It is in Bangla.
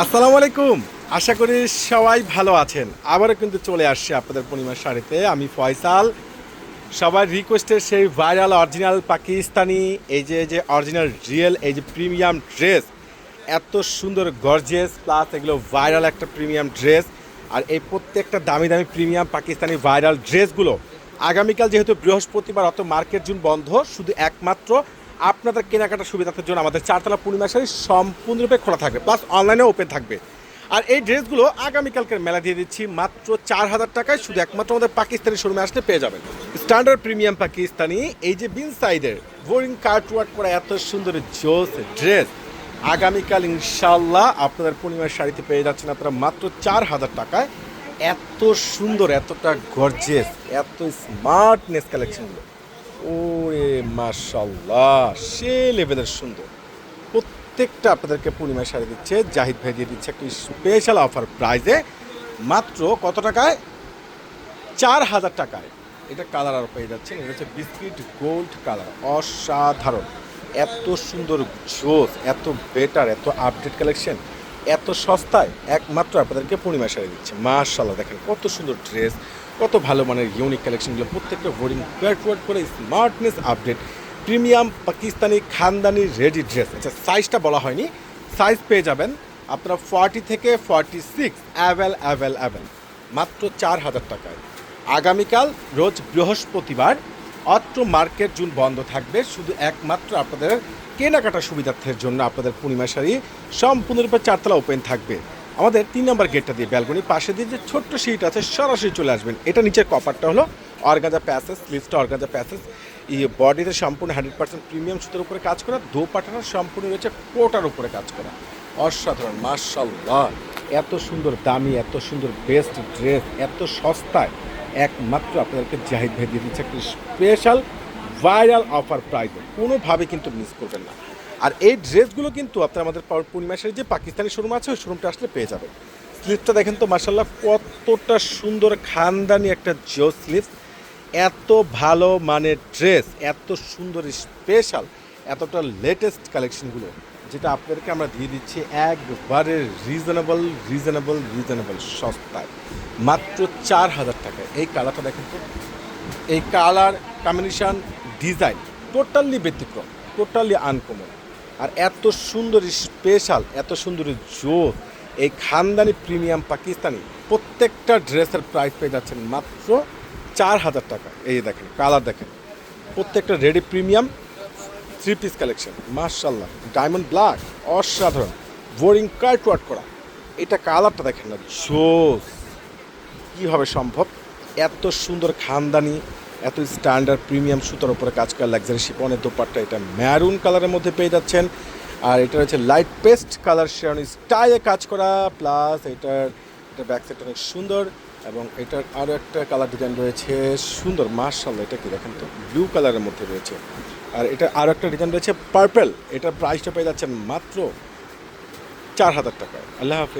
আসসালামু আলাইকুম। আশা করি সবাই ভালো আছেন। আবারও কিন্তু চলে আসছে আপনাদের পূর্ণিমার শাড়িতে। আমি ফয়সাল। সবার রিকোয়েস্টের সেই ভাইরাল অরিজিনাল পাকিস্তানি, এই যে যে অরিজিনাল রিয়েল এই যে প্রিমিয়াম ড্রেস এত সুন্দর গর্জেস প্লাস এগুলো ভাইরাল একটা প্রিমিয়াম ড্রেস আর এই প্রত্যেকটা দামি দামি প্রিমিয়াম পাকিস্তানি ভাইরাল ড্রেসগুলো আগামীকাল যেহেতু বৃহস্পতিবার অত মার্কেট জুন বন্ধ, শুধু একমাত্র আপনাদের কেনাকাটার সুবিধার জন্য আমাদের চারতলা পূর্ণিমা শাড়ি সম্পূর্ণরূপে খোলা থাকবে প্লাস অনলাইনেও ওপেন থাকবে। আর এই ড্রেসগুলো আগামীকালকের মেলা দিয়ে দিচ্ছি মাত্র চার হাজার টাকায়, শুধু একমাত্র আমাদের পাকিস্তানি শোরুমে আসলে পেয়ে যাবেন। স্ট্যান্ডার্ড প্রিমিয়াম পাকিস্তানি, এই যে বিন সাইডের বোরিং কার্ট ওয়ার্ক করা এত সুন্দর জোস ড্রেস আগামীকাল ইনশাল্লাহ আপনাদের পূর্ণিমার শাড়িতে পেয়ে যাচ্ছেন আপনারা মাত্র চার হাজার টাকায়। এত সুন্দর, এতটা গর্জেস এত স্মার্টনেস কালেকশনগুলো ওরে মাশাল্লাহ সে লেভেলের সুন্দর। প্রত্যেকটা আপনাদেরকে পূর্ণিমা শাড়ি দিচ্ছে, জাহিদ ভাই দিয়ে দিচ্ছে একটি স্পেশাল অফার প্রাইজে মাত্র কত টাকায়? চার হাজার টাকায়। এটা কালার আর পেয়ে যাচ্ছেন, এটা হচ্ছে বিস্কিট গোল্ড কালার অসাধারণ। এত সুন্দর জোস, এত বেটার এত আপডেট কালেকশন এত সস্তায় একমাত্র আপনাদেরকে পূর্ণিমা শাড়ি দিচ্ছে। মাশাল্লাহ দেখেন কত সুন্দর ড্রেস কত ভালো মানের ইউনিক কালেকশনগুলো প্রত্যেকটা হোর্ডিং ওয়ার্ড করে স্মার্টনেস আপডেট প্রিমিয়াম পাকিস্তানি খানদানি রেডি ড্রেস আচ্ছা সাইজটা বলা হয়নি সাইজ পেয়ে যাবেন আপনারা ফর্টি থেকে forty six avail avail avail মাত্র চার হাজার টাকায়। আগামীকাল রোজ বৃহস্পতিবার, অত্র মার্কেট জুন বন্ধ থাকবে, শুধু একমাত্র আপনাদের কেনাকাটা সুবিধার্থের জন্য আপনাদের পূর্ণিমা শাড়ি সম্পূর্ণরূপে চারতলা ওপেন থাকবে। আমাদের তিন নম্বর গেটটা দিয়ে ব্যালকনি পাশে দিয়ে যে ছোট্ট সিট আছে, সরাসরি চলে আসবেন। এটা নিচের কপারটা হলো অর্গাজা প্যাসেজ স্লিভসটা অর্গাজা প্যাসেজ। এই বডিতে সম্পূর্ণ হান্ড্রেড পার্সেন্ট প্রিমিয়াম সুতোর উপরে কাজ করা দোপাটাটা সম্পূর্ণ রয়েছে কোটার উপরে কাজ করা। অসাধারণ মার্শাল্লাহ এত সুন্দর দামি, এত সুন্দর বেস্ট ড্রেস এত সস্তায়। একমাত্র আপনাদেরকে জাহিদ ভাই দিয়ে দিচ্ছে একটি স্পেশাল ভাইরাল অফার প্রাইজে কোনোভাবে কিন্তু মিস করবেন না। আর এই ড্রেসগুলো কিন্তু আপনার আমাদের পাওয়ার পূর্ণিমাসের যে পাকিস্তানি শোরুম আছে, ওই শোরুমটা আসলে পেয়ে যাবেন। স্লিপটা দেখেন তো মার্শাল্লাহ কতটা সুন্দর খানদানি একটা জিও স্লিপ। এত ভালো মানের ড্রেস, এত সুন্দর স্পেশাল এতটা লেটেস্ট কালেকশনগুলো যেটা আপনাদেরকে আমরা দিয়ে দিচ্ছি একবারে রিজনেবল রিজনেবল রিজনেবল সস্তায়। মাত্র চার হাজার টাকায়। এই কালারটা দেখেন তো, এই কালার ডিজাইন টোটালি ব্যতিক্রম টোটালি আনকমন আর এত সুন্দর স্পেশাল এত সুন্দর জোর এই খানদানি প্রিমিয়াম পাকিস্তানি, প্রত্যেকটা ড্রেসের প্রাইস পেয়ে যাচ্ছেন মাত্র চার হাজার টাকা। এই দেখেন কালার দেখেন। প্রত্যেকটা ready premium three piece collection মার্শাল্লাহ ডায়মন্ড ব্ল্যাক অসাধারণ। বোরিং কার্ট ওয়ার্ক করা। এটা কালারটা দেখেন না, জোস। কীভাবে সম্ভব? এত সুন্দর খানদানি এত স্ট্যান্ডার্ড প্রিমিয়াম সুতার উপরে কাজ করা লাক্সারি শিপনের দোপাট্টা, এটা ম্যারুন কালারের মধ্যে পেয়ে যাচ্ছেন। আর এটা হচ্ছে লাইট পেস্ট কালার শেয়ার স্টাইলে কাজ করা প্লাস এটার, এটা ব্যাক সাইড অনেক সুন্দর, এবং এটার আরও একটা কালার ডিজাইন রয়েছে সুন্দর মার্শাল্লাহ এটা কি দেখেন তো? ব্লু কালারের মধ্যে রয়েছে। আর এটা আরও একটা ডিজাইন রয়েছে পার্পেল এটার প্রাইসটা পেয়ে যাচ্ছেন মাত্র চার হাজার টাকায়। আল্লাহ হাফেজ।